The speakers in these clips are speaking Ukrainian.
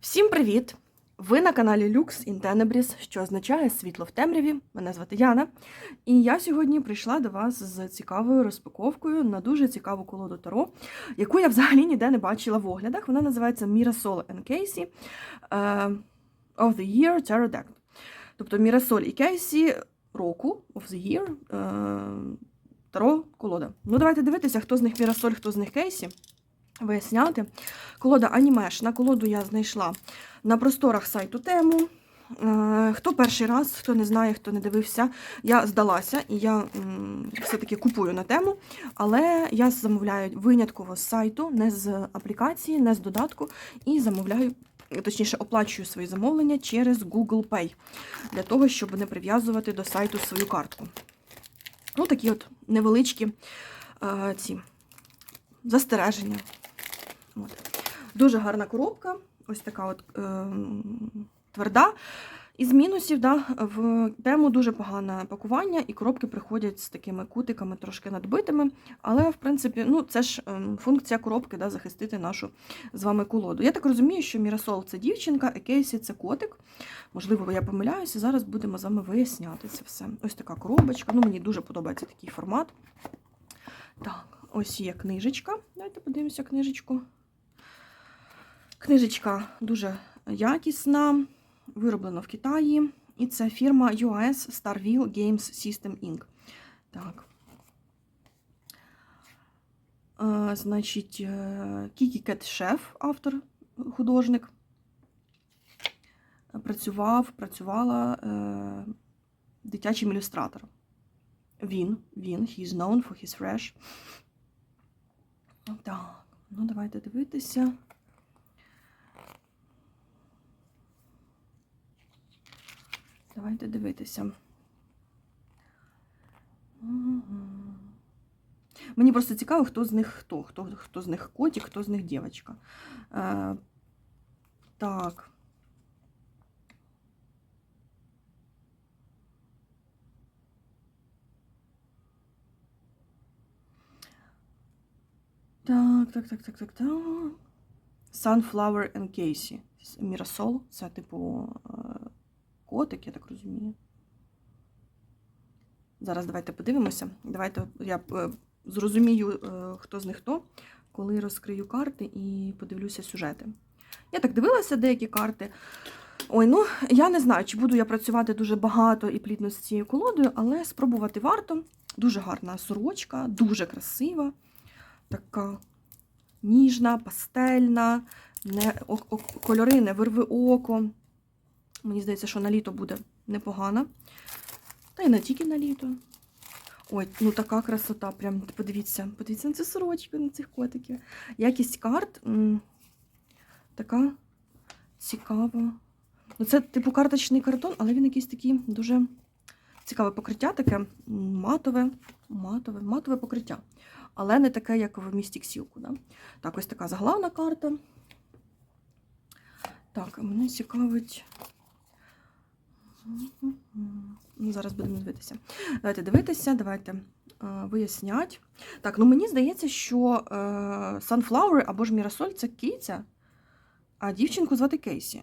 Всім привіт! Ви на каналі Lux in Tenebris, що означає світло в темряві. Мене звати Яна. І я сьогодні прийшла до вас з цікавою розпаковкою на дуже цікаву колоду Таро, яку я взагалі ніде не бачила в оглядах. Вона називається Mirasol and Casey of the Year Tarot Deck. Тобто Mirasol і Кейсі року of the Year е, Таро колода. Ну, давайте дивитися, хто з них Mirasol, хто з них Кейсі. Виясняти. Колода анімешна. Колоду я знайшла на просторах сайту тему. Е, Хто перший раз, хто не знає, хто не дивився, я здалася і я все-таки купую на тему, але я замовляю винятково з сайту, не з аплікації, не з додатку, і замовляю, точніше, оплачую свої замовлення через Google Pay для того, щоб не прив'язувати до сайту свою картку. Ну, такі от невеличкі е, ці застереження. От. Дуже гарна коробка, ось така от е, тверда. Із мінусів, да, в тему дуже погане пакування, і коробки приходять з такими кутиками трошки надбитими. Але, в принципі, ну, це ж е, функція коробки да, захистити нашу з вами колоду. Я так розумію, що Мірасол це дівчинка, а Кейсі це котик. Можливо, я помиляюся. Зараз будемо з вами виясняти це все. Ось така коробочка. Ну, мені дуже подобається такий формат. Так, ось є книжечка. Давайте подивимося книжечку. Книжечка дуже якісна, вироблена в Китаї. І це фірма US Starville Games System Inc. Так. Е, значить, е, Кікі Кет Шеф, автор, художник. Працював, працювала е, дитячим ілюстратором. Він, він, he is known for his fresh. Так, ну давайте дивитися. Давайте дивитися. Мені просто цікаво, хто з них хто. Хто, хто з них котик, хто з них дівчинка. Е, так. Так, так, так, так, так, так. Sunflower and Casey. Мірасол. Це, типу, е, котик, я так розумію. Зараз давайте подивимося. Давайте я е, зрозумію, е, хто з них хто, коли розкрию карти і подивлюся сюжети. Я так дивилася деякі карти. Ой, ну я не знаю, чи буду я працювати дуже багато і плідно з цією колодою, але спробувати варто. Дуже гарна сорочка, дуже красива, така ніжна, пастельна, не, о, о, кольори не вирви око. Мені здається, що на літо буде непогано. Та й не тільки на літо. Ой, ну така красота. Прям подивіться, подивіться на цю сорочку, на цих котиків. Якість карт м, така цікава. Ну, це типу карточний картон, але він якийсь такий дуже цікаве покриття, таке матове, матове, матове покриття. Але не таке, як в місті Ксілку. Да? Так, ось така заглавна карта. Так, мене цікавить. Ну, Зараз будемо дивитися. Давайте дивитися, давайте е, вияснять. Так, ну мені здається, що е, Sunflower або ж Мірасоль це киця, а дівчинку звати Кейсі.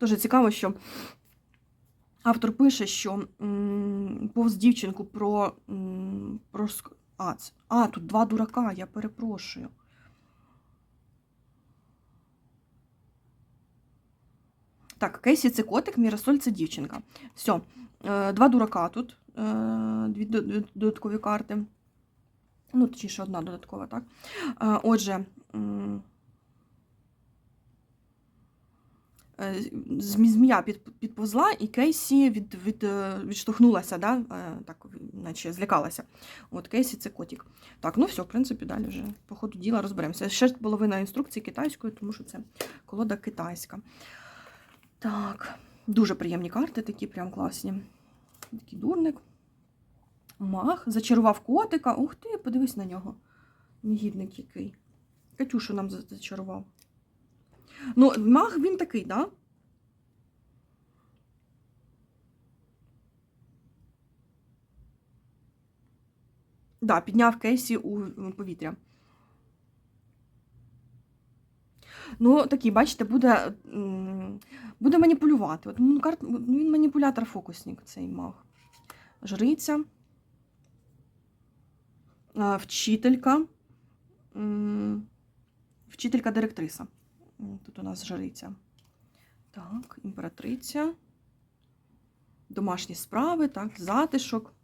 Дуже цікаво, що Автор пише, що повз дівчинку про. про а, а, тут два дурака, я перепрошую. Так, Кейсі це котик, Мірасоль це дівчинка. Все, два дурака тут, е, дві до- до- додаткові карти. Ну, точніше, одна додаткова, так. Е, Отже. м, Е, змі- змія підповзла, і Кейсі від, від, е, відштовхнулася, да? е, так, наче злякалася. От Кейсі це котик. Так, ну все, в принципі, далі вже по ходу діла розберемося. Ще половина інструкції китайською, тому що це колода китайська. Так, дуже приємні карти, такі прям класні. Такий дурник. Мах, зачарував котика. Ух ти, подивись на нього. Негідник який. Катюшу нам зачарував. Ну, маг він такий, да? Да, підняв кейсі у повітря. Ну, такий, бачите, буде буде маніпулювати. От, ну, карт, ну, Він маніпулятор фокусник цей маг. Жриця, вчителька, вчителька-директриса. Тут у нас жриця. Так, імператриця. Домашні справи, так, затишок.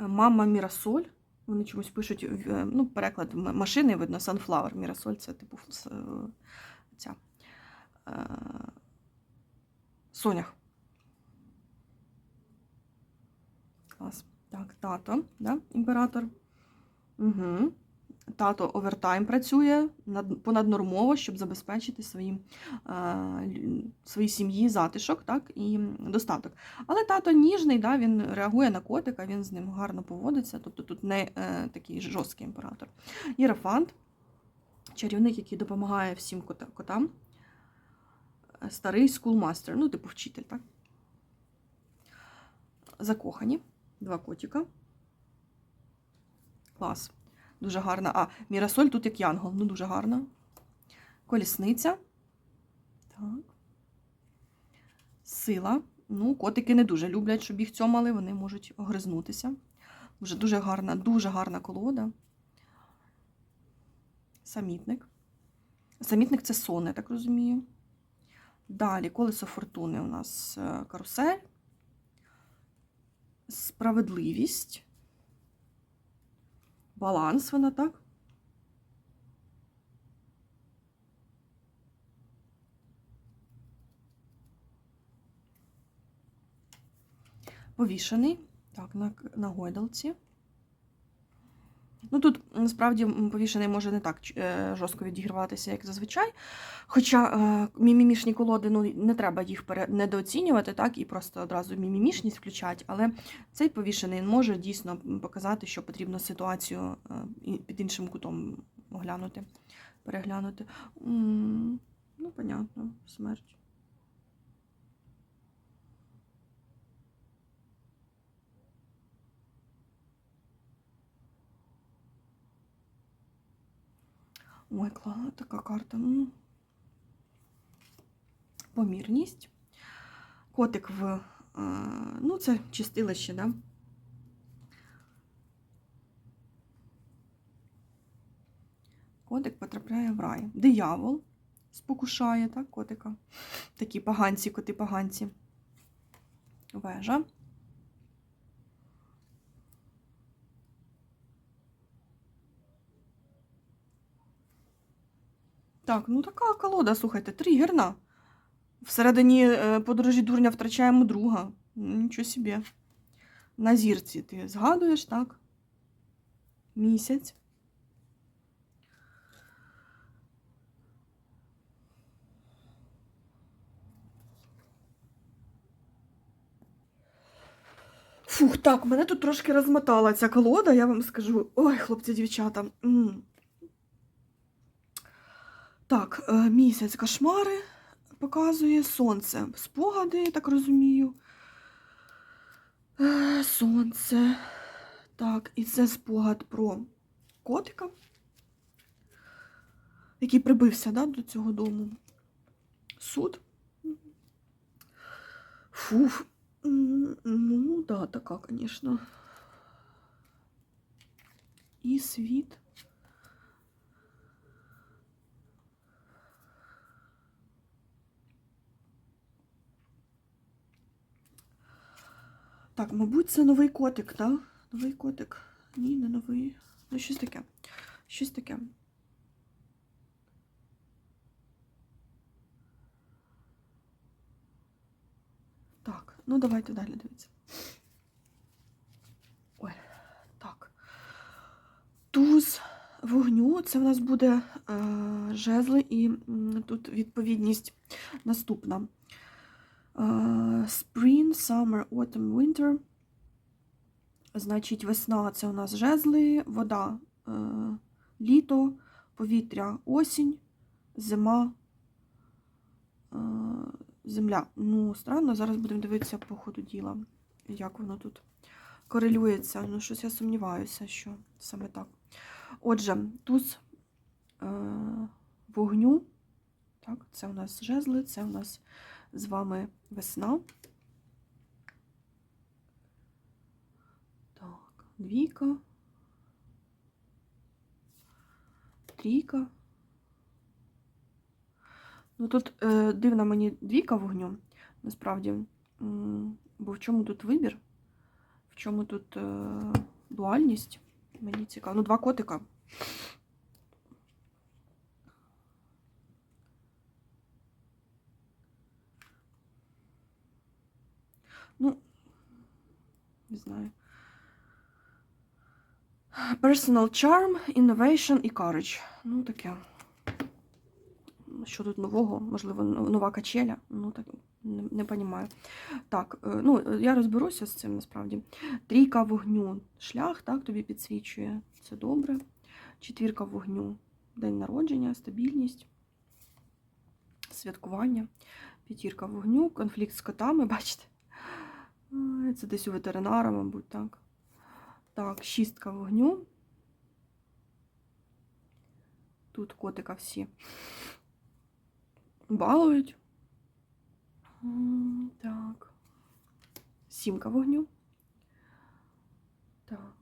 Е, Мама Мірасоль. Вони чомусь пишуть, ну, переклад машини, видно, Sunflower. Мірасоль це типу е, ця. е, Сонях. Клас. Так, тато, да? імператор. Угу. Тато овертайм працює над, понаднормово, щоб забезпечити своїм, е, своїй сім'ї затишок так, і достаток. Але тато ніжний, да, він реагує на котика, він з ним гарно поводиться, тобто тут не е, такий жорсткий імператор. Єрофант, чарівник, який допомагає всім котам. Е, Старий скулмастер, ну, типу вчитель, так? Закохані, два котика. Клас. Дуже гарна. А, Мірасоль тут як янгол, ну дуже гарна. Колісниця. Так. Сила. Ну, котики не дуже люблять, щоб їх цьомали, вони можуть огризнутися. Дуже дуже гарна, дуже гарна колода. Самітник. Самітник це сон, я так розумію. Далі колесо фортуни у нас е, карусель. Справедливість. Баланс вона, так? Повішений. Так, на, на гойдалці. Ну тут насправді повішений може не так е, жорстко відіграватися, як зазвичай. Хоча е, мімімішні колоди, ну не треба їх недооцінювати, так, і просто одразу мімімішність включати. Але цей повішений може дійсно показати, що потрібно ситуацію е, під іншим кутом оглянути, переглянути. Ну, понятно, смерть. Ой, клас, така карта. м. Помірність. Котик в. е, Ну, це чистилище, да? Котик потрапляє в рай. Диявол спокушає, так, котика. Такі поганці, коти поганці. Вежа. Так, ну така колода, слухайте, тригерна. Всередині е, подорожі дурня втрачаємо друга. Нічого собі. На зірці ти згадуєш, так? Місяць. Фух, так, мене тут трошки розмотала ця колода, я вам скажу. Ой, хлопці, дівчата. Так, е, місяць кошмари показує сонце. Спогади, я так розумію. Е, Сонце. Так, і це спогад про котика, який прибився да, до цього дому. Суд. Фуф. Ну, да, така, звісно. І світ. Так, мабуть, це новий котик, так? Новий котик. Ні, не новий. Ну, щось таке. Щось таке. Так, ну давайте далі дивіться. Ой, так. Туз вогню. Це в нас буде е, жезли, і тут відповідність наступна. Spring, Summer, Autumn, Winter. Значить, весна це у нас жезли, вода е, літо, повітря осінь, зима, е, земля. Ну, странно, зараз будемо дивитися по ходу діла, як воно тут корелюється. Ну, щось я сумніваюся, що саме так. Отже, туз е, вогню. Так, це у нас жезли, це у нас з вами весна. Так, двійка. Трійка. Ну тут е, дивна мені двійка вогню, насправді. Бо в чому тут вибір? В чому тут е, дуальність? Мені цікаво. Ну, два котика. Ну, не знаю. Personal charm, innovation і courage. Ну, таке. Що тут нового? Можливо, нова качеля. Ну, так не, не понімаю. Так, е, ну, я розберуся з цим насправді. Трійка вогню. Шлях, так, тобі підсвічує. Це добре. Четвірка вогню. День народження, стабільність, святкування. П'ятірка вогню, конфлікт з котами, бачите? Це десь у ветеринара, мабуть, так. Так, шістка вогню. Тут котика всі балують. Так. Сімка вогню. Так.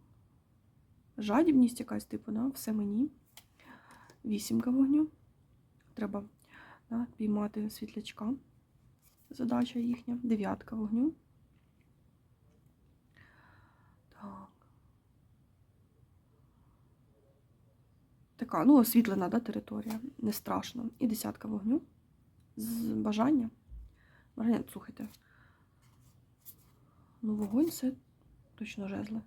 Жадібність якась, типу, да? все мені. Вісімка вогню. Треба да, піймати світлячка. Задача їхня. Дев'ятка вогню. Так. Така, ну, освітлена да, територія, не страшно. І десятка вогню. З бажання. Бажання, слухайте. Ну, вогонь це точно жезли.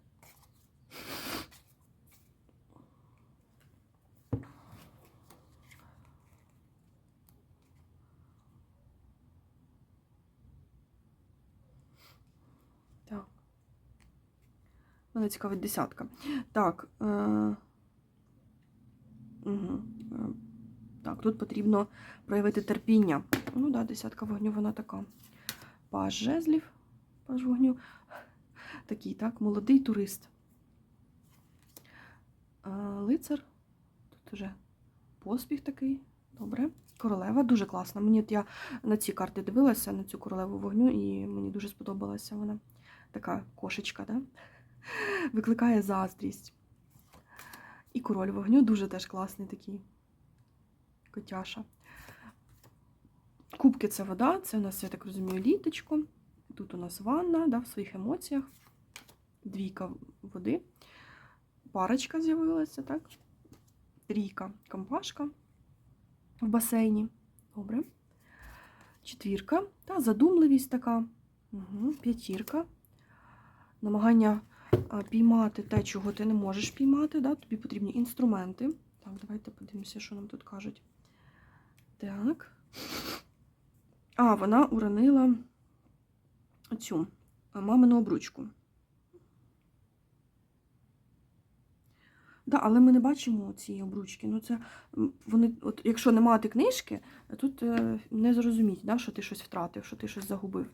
Так. Мене цікавить десятка. Так. Е... Угу. Так, тут потрібно проявити терпіння. Ну так, да, десятка вогню, вона така. Паж жезлів, паж вогню. Такий, так, молодий турист. Е, Лицар. Тут уже поспіх такий. Добре. Королева дуже класна. Мені от я на ці карти дивилася, на цю королеву вогню, і мені дуже сподобалася вона. Така кошечка, да? викликає заздрість. І король вогню дуже теж класний такий котяша. Кубки це вода, це у нас, я так розумію, літочко. Тут у нас ванна да, в своїх емоціях. Двійка води. Парочка з'явилася, так? Трійка компашка в басейні. Добре. Четвірка. Та задумливість така. Угу. П'ятірка. Намагання піймати те, чого ти не можеш піймати. Да? Тобі потрібні інструменти. Так, давайте подивимося, що нам тут кажуть. Так. А, вона уронила цю мамину обручку. Да, але ми не бачимо цієї обручки. Ну, це вони, от, якщо не мати книжки, тут е, не зрозуміть, да, що ти щось втратив, що ти щось загубив.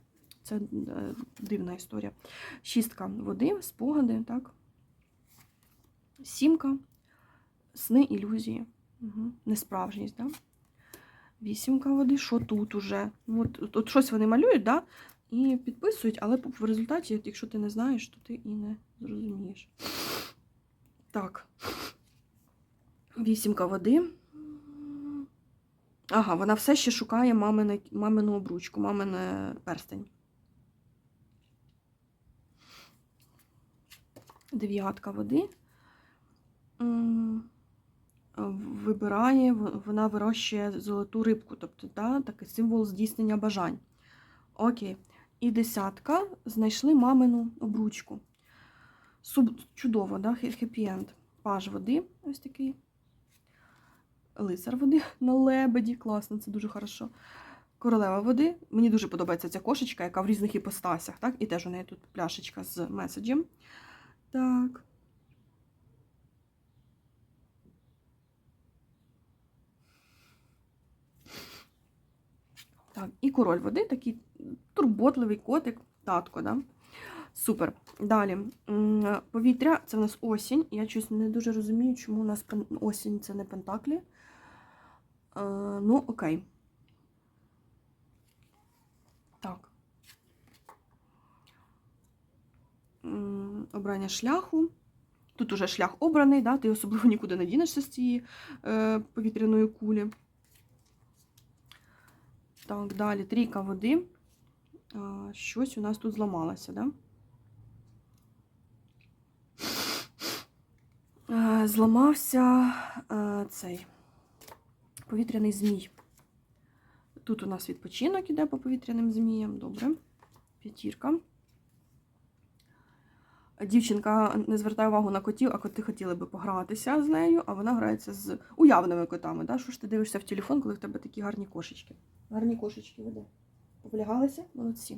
Це е, дивна історія. Шістка води, спогади, так. Сімка, сни, ілюзії. Угу. Несправжність, да? Вісімка води, що тут уже? Ну, От, от, щось вони малюють, да? і підписують, але в результаті, якщо ти не знаєш, то ти і не зрозумієш. Так. Вісімка води. Ага, вона все ще шукає мамине, мамину обручку, мамине перстень. Дев'ятка води. Вибирає, вона вирощує золоту рибку, тобто да, такий символ здійснення бажань. Окей. І десятка знайшли мамину обручку. Суб... Чудово, да? хеппі-енд. Паж води, ось такий. Лицар води на лебеді. Класно, це дуже хорошо. Королева води. Мені дуже подобається ця кошечка, яка в різних іпостасях, так? І теж у неї тут пляшечка з меседжем. Так. Так, і король води, такий турботливий котик, татко, да? Супер. Далі. Повітря це в нас осінь. Я щось не дуже розумію, чому у нас осінь це не пентаклі. Е, ну, окей. Так. М, Обрання шляху. Тут уже шлях обраний, да? ти особливо нікуди не дінешся з цієї е, повітряної кулі. Так, далі трійка води. А, щось у нас тут зламалося, да? Е, Зламався е, цей повітряний змій. Тут у нас відпочинок іде по повітряним зміям. Добре. П'ятірка. Дівчинка не звертає увагу на котів, а коти хотіли би погратися з нею, а вона грається з уявними котами. Да? Що ж ти дивишся в телефон, коли в тебе такі гарні кошечки? Гарні кошечки веде. Повлягалися? Молодці.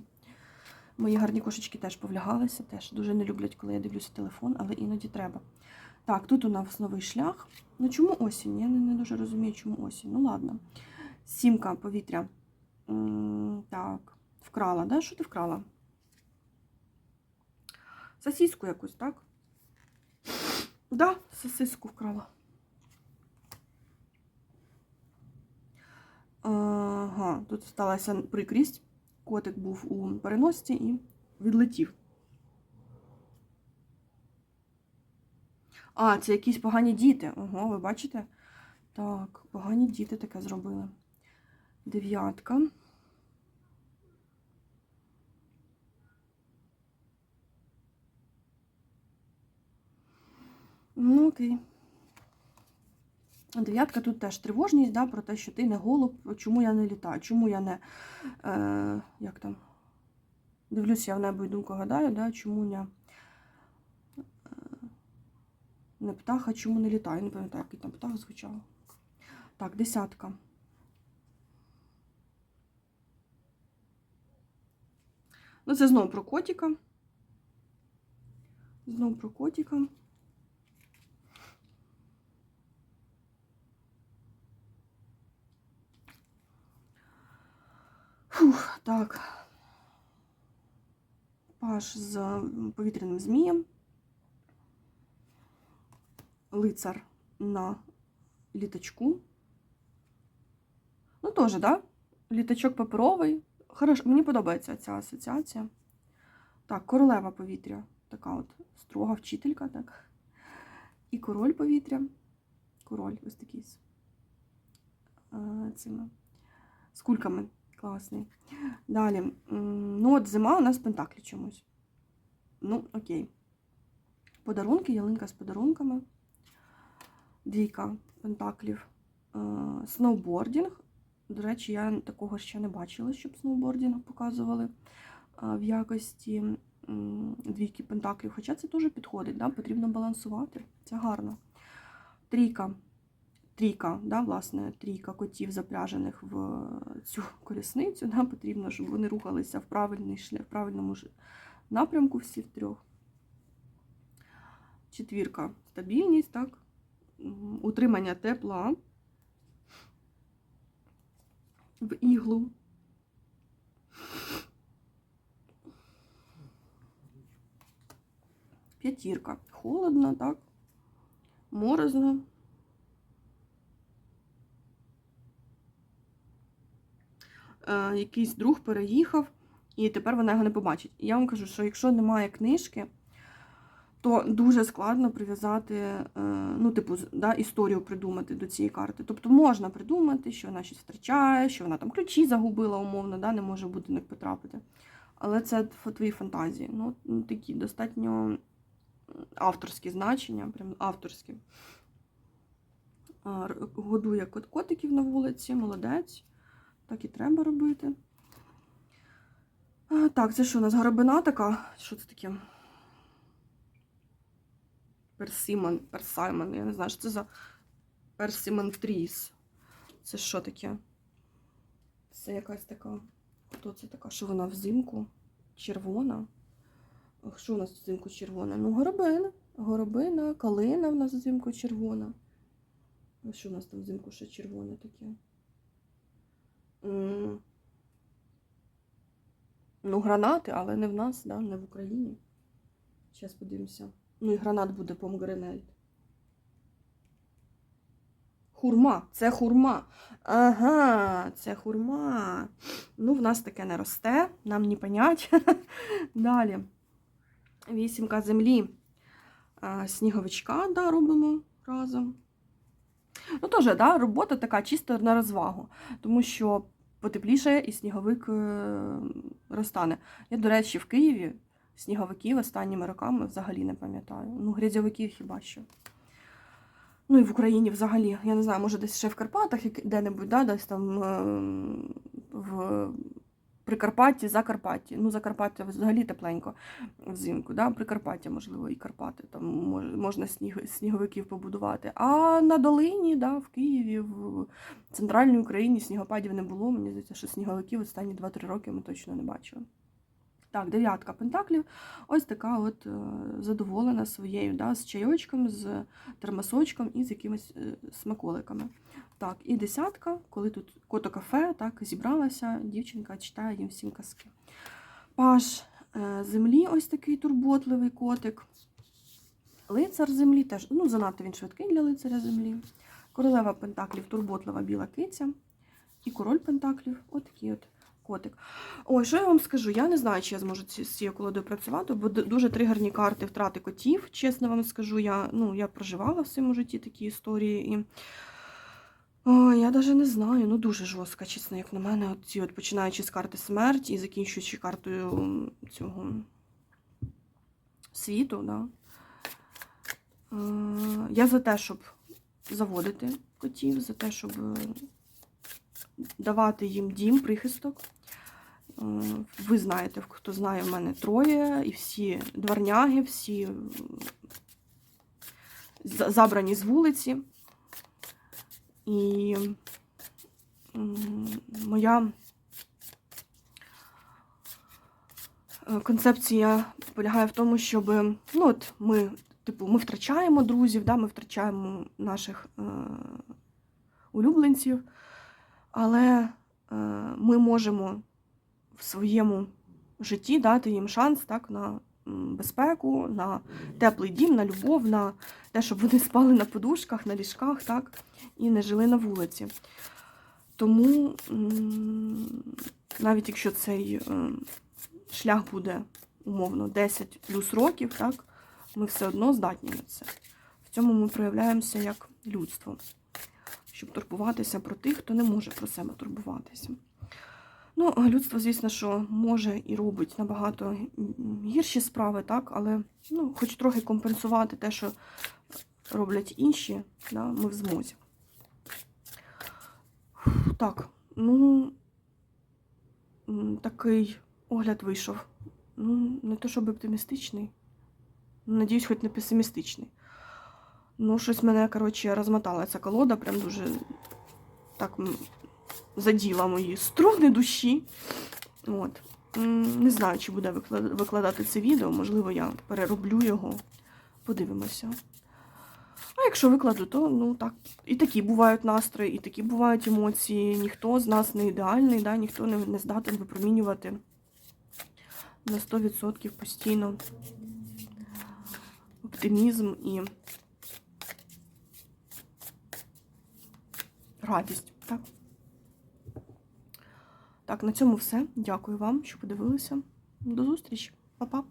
Мої гарні кошечки теж повлягалися, теж дуже не люблять, коли я дивлюся телефон, але іноді треба. Так, тут у нас новий шлях. Ну чому осінь? Я не, дуже розумію, чому осінь. Ну ладно. Сімка повітря. Так, вкрала, да? Що ти вкрала? Сосиску якусь, так? Да, сосиску вкрала. Ага, тут сталася прикрість. Котик був у переносці і відлетів. А, це якісь погані діти. Ого, ви бачите? Так, погані діти таке зробили. Дев'ятка. Ну, окей. Дев'ятка тут теж тривожність, да, про те, що ти не голуб, чому я не літаю, чому я не. Е, як там? Дивлюся, я в небо і думку гадаю, да, чому я е, не птаха, чому не літаю. Не пам'ятаю, який там птах звучав. Так, десятка. Ну, це знову про котика. Знову про котика. Фух, так. Паш з повітряним змієм. Лицар на літачку. Ну, теж, да? Літачок паперовий. Хорошо, мені подобається ця асоціація. Так, королева повітря. Така от строга вчителька, так. І король повітря. Король ось такий з е, цими з кульками. Класний. Далі. Ну, от зима у нас Пентаклі чомусь. Ну, окей. Подарунки, ялинка з подарунками. Двійка пентаклів. Е, Сноубордінг. До речі, я такого ще не бачила, щоб сноубордінг показували е, в якості двійки пентаклів. Хоча це теж підходить, да? потрібно балансувати. Це гарно. Трійка. Трійка, да, власне, трійка котів запряжених в цю колісницю. Да? Потрібно, щоб вони рухалися в правильний шлях, в правильному напрямку всі втрьох. Четвірка стабільність, так? Утримання тепла в іглу. П'ятірка. Холодно, так? Морозно. Якийсь друг переїхав, і тепер вона його не побачить. І я вам кажу, що якщо немає книжки, то дуже складно прив'язати, е, ну, типу, да, історію придумати до цієї карти. Тобто можна придумати, що вона щось втрачає, що вона там ключі загубила, умовно, да, не може в будинок потрапити. Але це твої фантазії. Ну, ну, такі достатньо авторські значення, прям авторські. Годує кот- котиків на вулиці, молодець. Так і треба робити. А, Так, це що у нас горобина така? Що це таке? Персимон, персаймон, я не знаю, що це за персимон тріс. Це що таке? Це якась така. Хто це така? Що вона взимку? Червона? Що у нас взимку червона? Ну, горобина. Горобина, калина в нас взимку червона. А що у нас там взимку ще червоне таке? Ну, гранати, але не в нас, да, не в Україні. Зараз подивимося. Ну і гранат буде помгренель. Хурма, це хурма. Ага, це хурма. Ну, в нас таке не росте, нам не понять. Далі. Вісімка землі. Сніговичка, да, робимо разом. Ну, теж, да, робота така чисто на розвагу, тому що потепліше і сніговик е, розтане. Я, до речі, в Києві сніговиків останніми роками взагалі не пам'ятаю. Ну, грязьовиків хіба що. Ну і в Україні взагалі. Я не знаю, може десь ще в Карпатах де-небудь, да, десь там е, в Прикарпатті, Закарпатті. Ну, Закарпаття взагалі тепленько взимку, да? Прикарпаття, можливо, і Карпати. Там мож- можна сніг, сніговиків побудувати. А на долині, да, в Києві, в центральній Україні снігопадів не було. Мені здається, що сніговиків останні 2-3 роки ми точно не бачили. Так, дев'ятка пентаклів. Ось така от е, задоволена своєю, да, з чайочком, з термосочком і з якимись е, смаколиками. Так, і десятка, коли тут кото кафе, так, зібралася, дівчинка читає їм всім казки. Паш е, землі, ось такий турботливий котик. Лицар землі теж, ну, занадто він швидкий для лицаря землі. Королева пентаклів, турботлива біла киця. І король пентаклів, отакий от котик. Ой, що я вам скажу? Я не знаю, чи я зможу з цією колодою працювати, бо дуже тригерні карти втрати котів. Чесно вам скажу, я, ну, я проживала в своєму житті такі історії. І... О, я навіть не знаю, ну дуже жорстко, чесно, як на мене, от от починаючи з карти смерті і закінчуючи картою цього світу. Да. Е, Я за те, щоб заводити котів, за те, щоб е, давати їм дім, прихисток. Ви знаєте, хто знає, в мене троє, і всі дворняги, всі забрані з вулиці. І моя е, концепція полягає в тому, щоб ну, от ми, типу, ми втрачаємо друзів, да, ми втрачаємо наших е, улюбленців, але е, ми можемо в своєму житті дати їм шанс так, на безпеку, на теплий дім, на любов, на те, щоб вони спали на подушках, на ліжках, так, і не жили на вулиці. Тому навіть якщо цей е, шлях буде умовно 10 плюс років, так, ми все одно здатні на це. В цьому ми проявляємося як людство, щоб турбуватися про тих, хто не може про себе турбуватися. Ну, людство, звісно, що може і робить набагато гірші справи, так, але ну, хоч трохи компенсувати те, що роблять інші, да, ми в змозі. Так, ну такий огляд вийшов. Ну, не то щоб оптимістичний. Надіюсь, хоч не песимістичний. Ну, щось мене, коротше, розмотала ця колода, прям дуже так заділа мої струни душі. От. Не знаю, чи буде викладати це відео, можливо, я перероблю його. Подивимося. А якщо викладу, то ну так. І такі бувають настрої, і такі бувають емоції. Ніхто з нас не ідеальний, да? ніхто не, не здатен випромінювати на 100% постійно оптимізм і радість. Так? Так, на цьому все. Дякую вам, що подивилися. До зустрічі. Па-па.